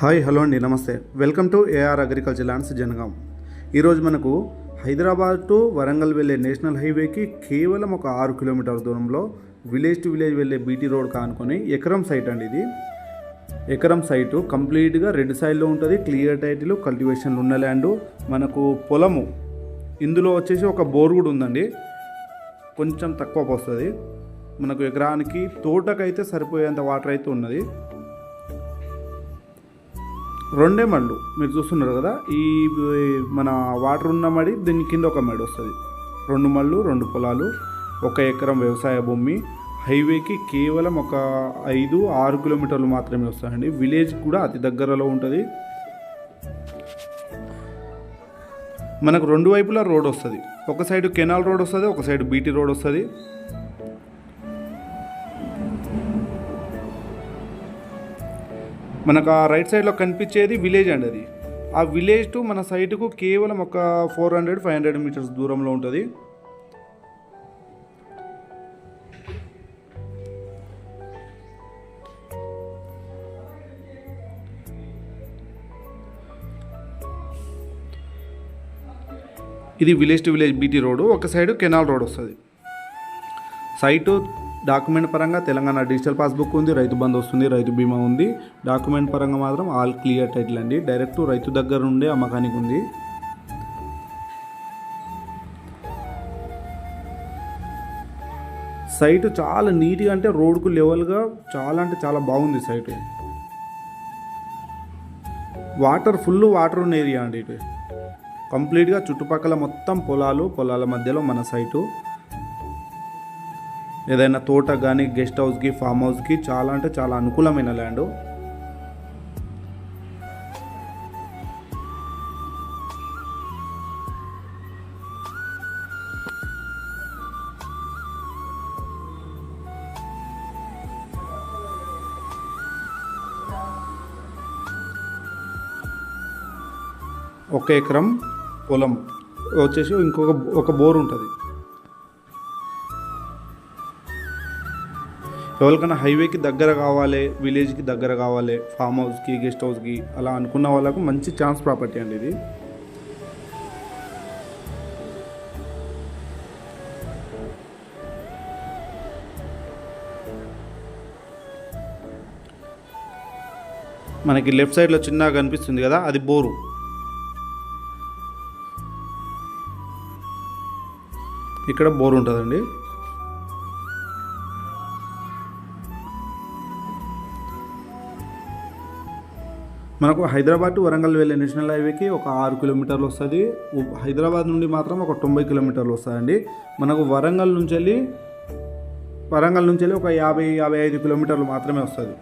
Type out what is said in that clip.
Hi hello అండి నమస్తే. Welcome to A R agriculture lands Jangaon. ఈరోజు మనకు హైదరాబాద్ టు వరంగల్ వెళ్ళే నేషనల్ హైవేకి కేవలం ఒక ఆరు కిలోమీటర్ల దూరంలో విలేజ్ టు విలేజ్ వెళ్ళే బీటీ రోడ్ కానుకొని ఎకరం సైట్ అండి ఇది. ఎకరం సైటు కంప్లీట్గా రెడ్ సైడ్లో ఉంటుంది క్లియర్ టైటిల్ కల్టివేషన్లు ఉన్న ల్యాండ్. మనకు పొలము ఇందులో వచ్చేసి ఒక బోర్ కూడా ఉందండి. కొంచెం తక్కువ వస్తుంది మనకు ఎకరానికి తోటకైతే సరిపోయేంత వాటర్ అయితే ఉన్నది. రెండే మళ్ళు. మీరు చూస్తున్నారు కదా ఈ మన వాటర్ ఉన్న మడి దీని కింద ఒక మడి వస్తుంది. రెండు మళ్ళు రెండు పొలాలు ఒక ఎకరం వ్యవసాయ భూమి. హైవేకి కేవలం ఒక ఐదు ఆరు కిలోమీటర్లు మాత్రమే వస్తాయండి. విలేజ్ కూడా అతి దగ్గరలో ఉంటుంది. మనకు రెండు వైపులా రోడ్ వస్తుంది. ఒక సైడ్ కెనాల్ రోడ్ వస్తుంది ఒక సైడ్ బీటీ రోడ్ వస్తుంది. మనకు ఆ రైట్ సైడ్లో కనిపించేది విలేజ్ అండి అది. ఆ విలేజ్ టు మన సైట్కు కేవలం ఒక four hundred five hundred meters దూరంలో ఉంటుంది. ఇది village to village B T road ఒక సైడ్ కెనాల్ రోడ్ వస్తుంది. సైటు డాక్యుమెంట్ పరంగా తెలంగాణ డిజిటల్ పాస్బుక్ ఉంది రైతు బంధు వస్తుంది రైతు బీమా ఉంది. డాక్యుమెంట్ పరంగా మాత్రం ఆల్ క్లియర్ టైటిల్ అండి. డైరెక్ట్ రైతు దగ్గర నుండే అమ్మకానికి ఉంది. సైట్ చాలా నీట్గా అంటే రోడ్కు లెవెల్గా చాలా అంటే చాలా బాగుంది సైటు వాటర్ ఫుల్ వాటర్ ఉన్న ఏరియా అండి ఇటు కంప్లీట్గా చుట్టుపక్కల మొత్తం పొలాలు పొలాల మధ్యలో మన సైటు ఏదైనా తోట కానీ గెస్ట్ హౌస్కి ఫామ్ హౌస్కి చాలా అంటే చాలా అనుకూలమైన ల్యాండ్. ఒక ఎకరం పొలం వచ్చేసి ఇంకొక ఒక బోర్ ఉంటుంది. ఎవరికైనా హైవేకి దగ్గర కావాలి విలేజ్కి దగ్గర కావాలి ఫామ్ హౌస్కి గెస్ట్ హౌస్కి అలా అనుకున్న వాళ్ళకు మంచి ఛాన్స్ ప్రాపర్టీ అండి ఇది. మనకి లెఫ్ట్ సైడ్లో చిన్నగా కనిపిస్తుంది కదా అది బోరు. ఇక్కడ బోర్ ఉంటుందండి. మనకు హైదరాబాద్ టు వరంగల్ వెళ్ళే నేషనల్ హైవేకి ఒక ఆరు కిలోమీటర్లు వస్తుంది. హైదరాబాద్ నుండి మాత్రం ఒక తొంభై కిలోమీటర్లు వస్తుందండి మనకు వరంగల్ నుంచి వెళ్ళి వరంగల్ నుంచి వెళ్ళి ఒక యాభై యాభై ఐదు కిలోమీటర్లు మాత్రమే వస్తుంది.